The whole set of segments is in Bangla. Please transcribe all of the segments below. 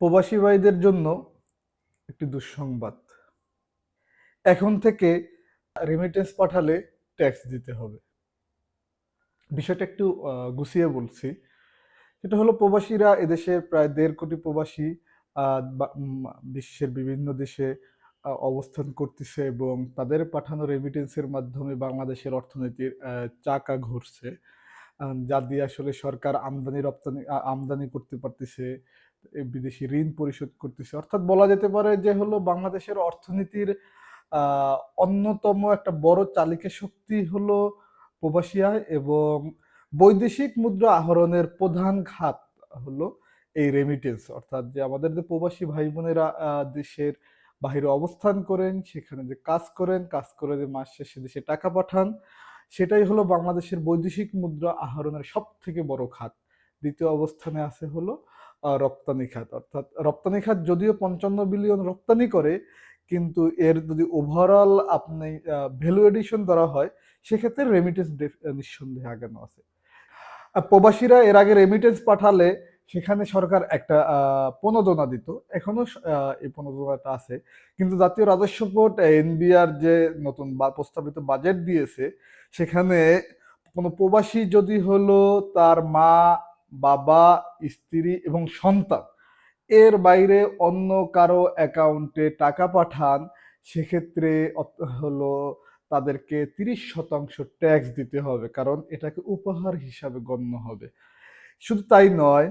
প্রবাসী ভাইদের জন্য একটি দুঃসংবাদ। এখন থেকে রেমিটেন্স পাঠালে ট্যাক্স দিতে হবে। বিষয়টা একটু গুছিয়ে বলছি। সেটা হলো প্রবাসীরা এদেশের প্রায় দেড় কোটি প্রবাসী বিশ্বের বিভিন্ন দেশে অবস্থান করতেছে এবং তাদের পাঠানো রেমিটেন্সের মাধ্যমে বাংলাদেশের অর্থনীতির চাকা ঘুরছে। যা দিয়ে আসলে সরকার আমদানি রপ্তানি আমদানি করতে পারতেছে। বিদেশি ঋণ পরিশোধ করতেছে। অর্থাৎ বলা যেতে পারে যে হলো বাংলাদেশের অর্থনীতির অন্যতম একটা বড় চালিকা শক্তি হলো প্রবাসী আয় এবং বৈদেশিক মুদ্রা আহরণের প্রধান খাত হলো এই রেমিটেন্স অর্থাৎ যে আমাদের যে প্রবাসী ভাই বোনেরা দেশের বাইরে অবস্থান করেন, সেখানে যে কাজ করেন, কাজ করে যে মাস শেষে দেশে টাকা পাঠান, সেটাই হলো বাংলাদেশের বৈদেশিক মুদ্রা আহরণের সব থেকে বড় খাত দ্বিতীয় অবস্থানে আছে হলো রপ্তানি খাত অর্থাৎ রপ্তানি খাত যদিও পঞ্চান্ন বিলিয়ন রপ্তানি করে, কিন্তু এর যদি ওভারঅল আপনি ভ্যালু এডিশন ধরা হয়, সেক্ষেত্রে রেমিটেন্স নিঃসন্দেহে আগানো আছে। প্রবাসীরা এর আগে রেমিটেন্স পাঠালে সেখানে সরকার একটা প্রণোদনা দিত। এখনও এই প্রণোদনাটা আছে। কিন্তু জাতীয় রাজস্ব বোর্ড এনবিআর যে নতুন প্রস্তাবিত বাজেট দিয়েছে, সেখানে কোনো প্রবাসী যদি হলো তার মা বাবা, স্ত্রী এবং সন্তান। এর বাইরে অন্য কারও অ্যাকাউন্টে টাকা পাঠান, সেক্ষেত্রে হলো তাদেরকে তিরিশ শতাংশ ট্যাক্স দিতে হবে, কারণ এটাকে উপহার হিসাবে গণ্য হবে। শুধু তাই নয়,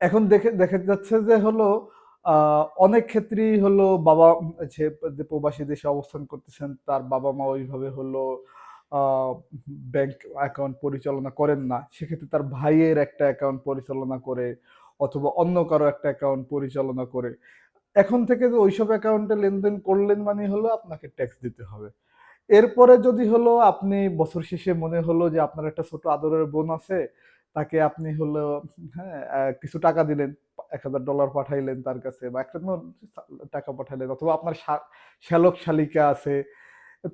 এখন দেখে, দেখা যাচ্ছে যে হলো অনেক ক্ষেত্রেই হলো বাবা, যে প্রবাসী দেশে অবস্থান করতেছেন, তার বাবা মা ওইভাবে হলো ব্যাংক অ্যাকাউন্ট পরিচালনা করেন না, সেক্ষেত্রে তার ভাইয়ের একটা অ্যাকাউন্ট পরিচালনা করে অথবা অন্য কারও একটা অ্যাকাউন্ট পরিচালনা করে। এখন থেকে যে ওইসব অ্যাকাউন্টে লেনদেন করলেন মানে হলো আপনাকে ট্যাক্স দিতে হবে। এরপরে যদি হলো আপনি বছর শেষে মনে হলো যে আপনার একটা ছোট আদরের বোন আছে, তাকে আপনি হলো হ্যাঁ কিছু টাকা দিলেন, এক হাজার ডলার পাঠাইলেন তার কাছে বা একটা টাকা পাঠাইলেন অথবা আপনার শ্যালক শালিকা আছে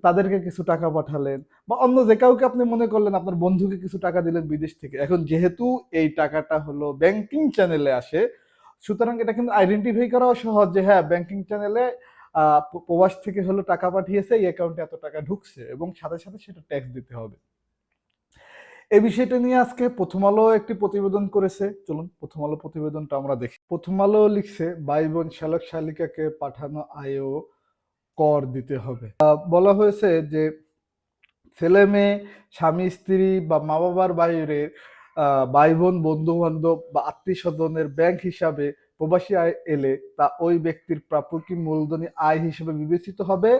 তাদেরকে কিছু টাকা পাঠালেন বা অন্য যে কাউকে আপনি মনে করলেন আপনার বন্ধুকে কিছু টাকা দিলেন বিদেশ থেকে। এখন যেহেতু এই টাকাটা হলো ব্যাংকিং চ্যানেলে আসে, সুতরাং এটা কিন্তু আইডেন্টিফাই করাও সহজ যে হ্যাঁ ব্যাংকিং চ্যানেলে প্রবাস থেকে হলো টাকা পাঠিয়েছে, এই অ্যাকাউন্টে এত টাকা ঢুকছে এবং সাথে সাথে সেটা ট্যাক্স দিতে হবে। এই বিষয়টা নিয়ে আজকে প্রথম আলো একটি প্রতিবেদন করেছে। চলুন প্রথম আলো প্রতিবেদনটা আমরা দেখি। প্রথম আলো লিখছে, ভাই বোন শ্যালক শালিকাকে পাঠানো আয়ও কর দিতে হবে। বলা হয়েছে যে ছেলে মেয়ে, স্বামী, স্ত্রী বা মা বাবার বাইরে ভাই বোন বন্ধু বান্ধব বা আত্মীয় স্বজনের ব্যাংক হিসাবে প্রবাসী আয় এলে তা ওই ব্যক্তির প্রাপকী মূলধনী আয় হিসেবে বিবেচিত হবে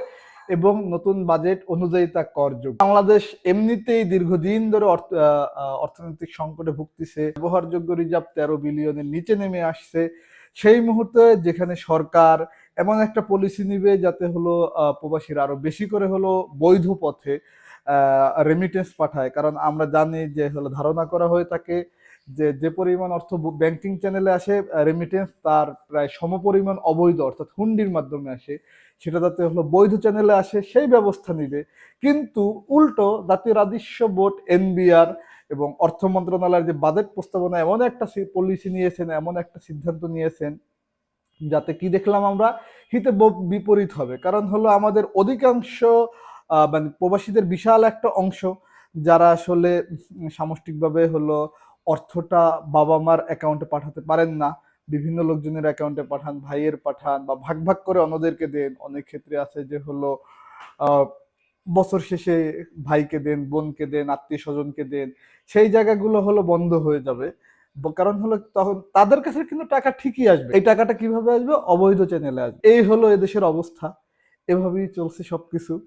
এবং নতুন বাজেট অনুযায়ী তা করযোগ্য। বাংলাদেশ এমনিতেই দীর্ঘদিন ধরে অর্থনৈতিক সংকটে ভুগতেছে। ব্যবহারযোগ্য রিজার্ভ তেরো বিলিয়নের নিচে নেমে আসছে। সেই মুহূর্তে যেখানে সরকার এমন একটা পলিসি নিবে যাতে হলো প্রবাসীরা আরও বেশি করে হলো বৈধ পথে রেমিটেন্স পাঠায়। কারণ আমরা জানি যে হলো ধারণা করা হয়ে থাকে যে যে পরিমাণ অর্থ ব্যাংকিং চ্যানেলে আসে রেমিটেন্স তার প্রায় সমপরিমাণ অবৈধ অর্থাৎ হুন্ডির মাধ্যমে আসে। সেটা যাতে হলো বৈধ চ্যানেলে আসে, সেই ব্যবস্থা নিবে। কিন্তু উল্টো জাতীয় রাজস্ব বোর্ড, এনবিআর এবং অর্থ মন্ত্রণালয়ের যে বাজেট প্রস্তাবনা, এমন একটা পলিসি নিয়েছেন, এমন একটা সিদ্ধান্ত নিয়েছেন যাতে কি দেখলাম আমরা? হিতে বিপরীত হবে। কারণ হলো আমাদের অধিকাংশ মানে প্রবাসীদের বিশাল একটা অংশ যারা আসলে সামষ্টিকভাবে হলো অর্থটা বাবা মার অ্যাকাউন্টে পাঠাতে পারেন না। বিভিন্ন লোকজনের অ্যাকাউন্টে পাঠান, ভাইয়ের পাঠান বা ভাগ ভাগ করে অন্যদেরকে দেন। অনেক ক্ষেত্রে আছে যে হলো বছর শেষে ভাইকে দেন, বোনকে দেন আত্মীয় স্বজনকে দেন। সেই জায়গাগুলো হলো বন্ধ হয়ে যাবে। কারণ হলো তখন তাদের কাছে কিন্তু টাকা ঠিকই আসবে। এই টাকাটা কীভাবে আসবে? অবৈধ চ্যানেলে আসবে। এই হলো এদেশের অবস্থা। এভাবেই চলছে সবকিছু।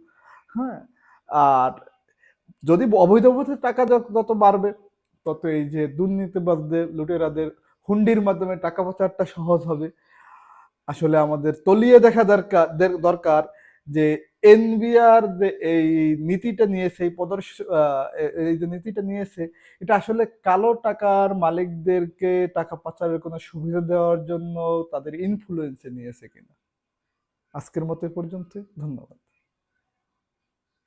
হ্যাঁ? আর যদি অবৈধ পথে টাকা যত- বাড়বে, তত এই যে দুর্নীতিবাজদের, লুটেরাদের হুন্ডির মাধ্যমে টাকা পাচারটা সহজ হবে। আসলে আমাদের তলিয়ে দেখা দরকার দরকার যে এনবিআর যে এই নীতিটা নিয়েছে, এই প্রদর্শ এই যে নীতিটা নিয়েছে, এটা আসলে কালো টাকার মালিকদেরকে টাকা পাচারের কোনো সুবিধা দেওয়ার জন্য তাদের ইনফ্লুয়েন্সে নিয়েছে কিনা? আজকের মতো পর্যন্ত ধন্যবাদ।